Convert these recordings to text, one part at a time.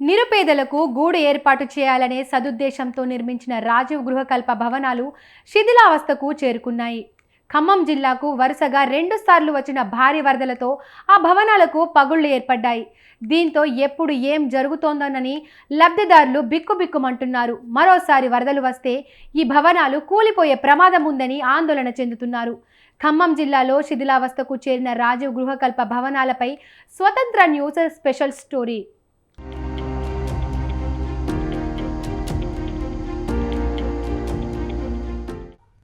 నిరుపేదలకు గూడు ఏర్పాటు చేయాలనే సదుద్దేశంతో నిర్మించిన రాజీవ్ గృహకల్ప భవనాలు శిథిలావస్థకు చేరుకున్నాయి. ఖమ్మం జిల్లాకు వరుసగా రెండు సార్లు వచ్చిన భారీ వరదలతో ఆ భవనాలకు పగుళ్ళు ఏర్పడ్డాయి. దీంతో ఎప్పుడు ఏం జరుగుతోందోనని లబ్ధిదారులు బిక్కుబిక్కుమంటున్నారు. మరోసారి వరదలు వస్తే ఈ భవనాలు కూలిపోయే ప్రమాదం ఉందని ఆందోళన చెందుతున్నారు. ఖమ్మం జిల్లాలో శిథిలావస్థకు చేరిన రాజీవ్ గృహకల్ప భవనాలపై స్వతంత్ర న్యూస్ స్పెషల్ స్టోరీ.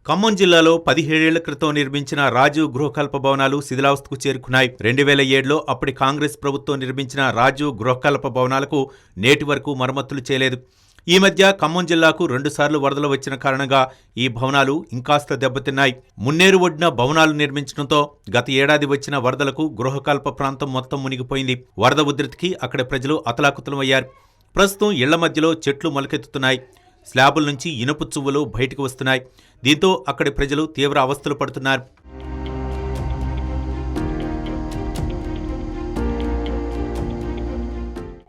ఖమ్మం జిల్లాలో పదిహేడేళ్ళ క్రితం నిర్మించిన రాజీవ్ గృహకల్ప భవనాలు శిథిలావస్థకు చేరుకున్నాయి. రెండు వేల ఏడులో అప్పటి కాంగ్రెస్ ప్రభుత్వం నిర్మించిన రాజీవ్ గృహకల్ప భవనాలకు నేటి వరకు మరమ్మతులు చేయలేదు. ఈ మధ్య ఖమ్మం జిల్లాకు రెండుసార్లు వరదలు వచ్చిన కారణంగా ఈ భవనాలు ఇంకాస్త దెబ్బతిన్నాయి. మున్నేరు ఒడ్డున భవనాలు నిర్మించడంతో గత ఏడాది వచ్చిన వరదలకు గృహకల్ప ప్రాంతం మొత్తం మునిగిపోయింది. వరద ఉధృతికి అక్కడ ప్రజలు అతలాకుతలమయ్యారు. ప్రస్తుతం ఇళ్ళ మధ్యలో చెట్లు మొలకెత్తుతున్నాయి. స్లాబుల నుంచి ఇనుపు చువ్వలు బయటకు వస్తున్నాయి. దీంతో అక్కడి ప్రజలు తీవ్ర అవస్థలు పడుతున్నారు.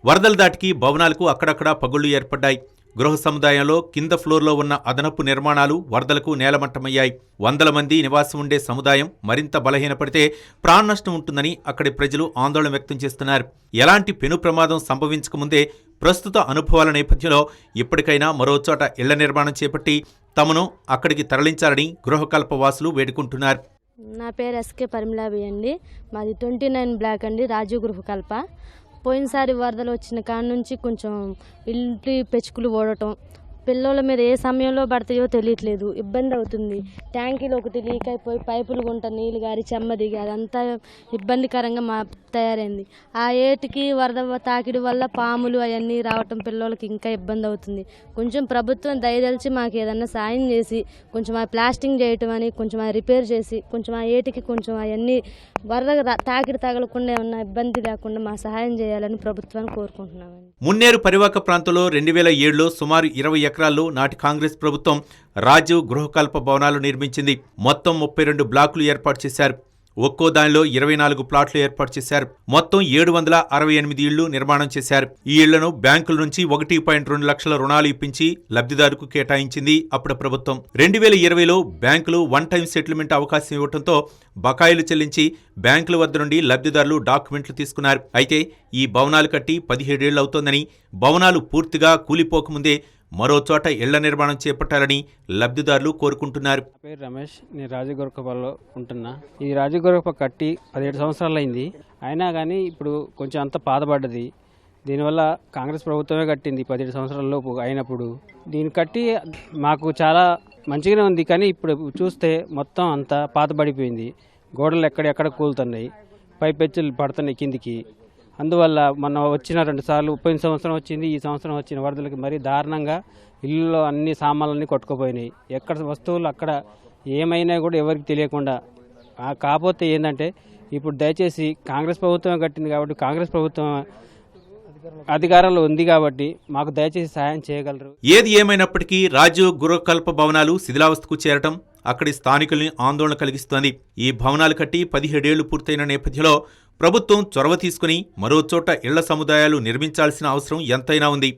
వరదల దాటికి భవనాలకు అక్కడక్కడా పగుళ్ళు ఏర్పడ్డాయి. గృహ సముదాయంలో కింద ఫ్లోర్లో ఉన్న అదనపు నిర్మాణాలు వరదలకు నేలమట్టమయ్యాయి. వందల మంది నివాసం ఉండే సముదాయం మరింత బలహీనపడితే ప్రాణనష్టం ఉంటుందని అక్కడి ప్రజలు ఆందోళన వ్యక్తం చేస్తున్నారు. ఎలాంటి పెను ప్రమాదం సంభవించకముందే ప్రస్తుత అనుభవాల నేపథ్యంలో ఇప్పటికైనా మరోచోట ఇళ్ళ నిర్మాణం చేపట్టి తమను అక్కడికి తరలించాలని గృహకల్ప వాసులు వేడుకుంటున్నారు. నా పేరు ఎస్కే పరిమళాబి అండి. మాది ట్వంటీ నైన్ బ్లాక్ అండి రాజీవ్ గృహకల్ప పోయినసారి వరదలు వచ్చిన కాడ నుంచి కొంచెం ఇంటి పెచ్చుకులు ఓడటం పిల్లల మీద ఏ సమయంలో పడతాయో తెలియట్లేదు. ఇబ్బంది అవుతుంది. ట్యాంకీలు ఒకటి లీక్ అయిపోయి పైపులు గుంట నీళ్ళు గారి చెమ్మ దిగి అదంతా ఇబ్బందికరంగా మా తయారైంది. ఆ ఏటికి వరద తాకిడి వల్ల పాములు అవన్నీ రావటం పిల్లలకి ఇంకా ఇబ్బంది అవుతుంది. కొంచెం ప్రభుత్వం దయదలిచి మాకు ఏదన్నా సాయం చేసి కొంచెం ఆ ప్లాస్టింగ్ చేయటం అని కొంచెం ఆ రిపేర్ చేసి కొంచెం ఆ ఏటికి కొంచెం అవన్నీ వరద తాకిడి తగలకుండా ఏమన్నా ఇబ్బంది లేకుండా మా సహాయం చేయాలని ప్రభుత్వాన్ని కోరుకుంటున్నామండి. మున్నేరు పరివాక ప్రాంతంలో రెండు వేల ఏడులో సుమారు ఇరవై ఎకరాల్లో నాటి కాంగ్రెస్ ప్రభుత్వం రాజీవ్ గృహకల్ప భవనాలు నిర్మించింది. మొత్తం ముప్పై రెండు బ్లాకులు ఏర్పాటు చేశారు. ఒక్కో దానిలో ఇరవై నాలుగు ప్లాట్లు ఏర్పాటు చేశారు. మొత్తం ఏడు వందల అరవై ఎనిమిది ఇళ్ళు నిర్మాణం చేశారు. ఈ ఇళ్ళను బ్యాంకుల నుంచి ఒకటి పాయింట్ రెండు లక్షల రుణాలు ఇప్పించి లబ్ధిదారుకు కేటాయించింది అప్పుడు ప్రభుత్వం. రెండు వేల ఇరవైలో బ్యాంకులు వన్ టైం సెటిల్మెంట్ అవకాశం ఇవ్వడంతో బకాయిలు చెల్లించి బ్యాంకుల వద్ద నుండి లబ్ధిదారులు డాక్యుమెంట్లు తీసుకున్నారు. అయితే ఈ భవనాలు కట్టి పదిహేడేళ్ళు అవుతోందని భవనాలు పూర్తిగా కూలిపోకముందే మరో చోట ఇళ్ళ నిర్మాణం చేపట్టాలని లబ్ధిదారులు కోరుకుంటున్నారు. పేరు రమేష్ నేను రాజగోరఖపాలో ఉంటున్నా. ఈ రాజగొరకప కట్టి పదిహేడు సంవత్సరాలు అయింది. అయినా కానీ ఇప్పుడు కొంచెం అంత పాతబడ్డది. దీనివల్ల కాంగ్రెస్ ప్రభుత్వమే కట్టింది పదిహేడు సంవత్సరాల లోపు అయినప్పుడు. దీన్ని కట్టి మాకు చాలా మంచిగానే ఉంది. కానీ ఇప్పుడు చూస్తే మొత్తం అంతా పాతబడిపోయింది. గోడలు ఎక్కడెక్కడ కూలుతున్నాయి. పైపెచ్చులు పడుతున్నాయి కిందికి. అందువల్ల మన వచ్చిన రెండు సార్లు పోయిన సంవత్సరం వచ్చింది ఈ సంవత్సరం వచ్చిన వరదలకి మరీ దారుణంగా ఇల్లులో అన్ని సామాన్లన్నీ కొట్టుకుపోయినాయి. ఎక్కడ వస్తువులు అక్కడ ఏమైనా కూడా ఎవరికి తెలియకుండా. కాకపోతే ఏంటంటే ఇప్పుడు దయచేసి కాంగ్రెస్ ప్రభుత్వమే కట్టింది కాబట్టి కాంగ్రెస్ ప్రభుత్వం అధికారంలో ఉంది కాబట్టి మాకు దయచేసి సహాయం చేయగలరు. ఏది ఏమైనప్పటికీ రాజీవ్ గృహకల్ప భవనాలు శిథిలావస్థకు చేరటం అక్కడి స్థానికుల్ని ఆందోళన కలిగిస్తోంది. ఈ భవనాలు కట్టి పదిహేడేళ్ళు పూర్తయిన నేపథ్యంలో ప్రభుత్వం చొరవ తీసుకుని మరో చోట ఇళ్ళ సముదాయాలు నిర్మించాల్సిన అవసరం ఎంతైనా ఉంది.